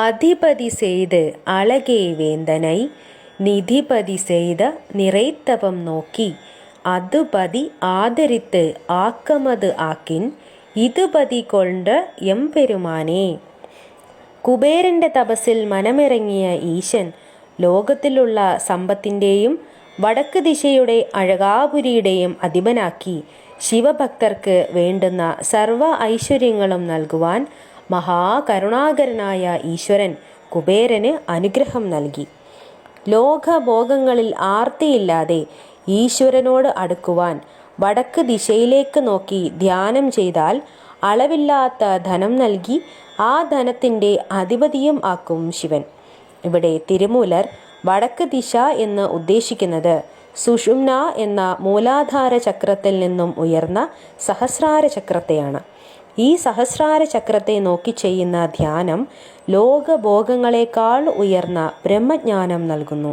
அதிபதி செய்து அழகே வேந்தனை நிதிபதி செய்த நிறைத்தவம் നോക്കി അതുപതി ആദരിത്ത് ആക്കമത് ആക്കിൻ ഇതുപതി കൊണ്ട് എംപെരുമാനേ കുബേരന്റെ തപസ്സിൽ മനമിറങ്ങിയ ഈശൻ ലോകത്തിലുള്ള സമ്പത്തിൻ്റെയും വടക്ക് ദിശയുടെ അഴകാപുരിയുടെയും അധിപനാക്കി ശിവഭക്തർക്ക് വേണ്ടുന്ന സർവ ഐശ്വര്യങ്ങളും നൽകുവാൻ മഹാകരുണാകരനായ ഈശ്വരൻ കുബേരന് അനുഗ്രഹം നൽകി. ലോകഭോഗങ്ങളിൽ ആർത്തിയില്ലാതെ ഈശ്വരനോട് അടുക്കുവാൻ വടക്ക് ദിശയിലേക്ക് നോക്കി ധ്യാനം ചെയ്താൽ അളവില്ലാത്ത ധനം നൽകി ആ ധനത്തിന്റെ അധിപതിയും ആക്കും ശിവൻ. ഇവിടെ തിരുമൂലർ വടക്ക് ദിശ എന്ന് ഉദ്ദേശിക്കുന്നത് സുഷുമ്ന എന്ന മൂലാധാര ചക്രത്തിൽ നിന്നും ഉയർന്ന സഹസ്രാര ചക്രത്തെയാണ്. ഈ സഹസ്രാര ചക്രത്തെ നോക്കി ചെയ്യുന്ന ധ്യാനം ലോകഭോഗങ്ങളെക്കാൾ ഉയർന്ന ബ്രഹ്മജ്ഞാനം നൽകുന്നു.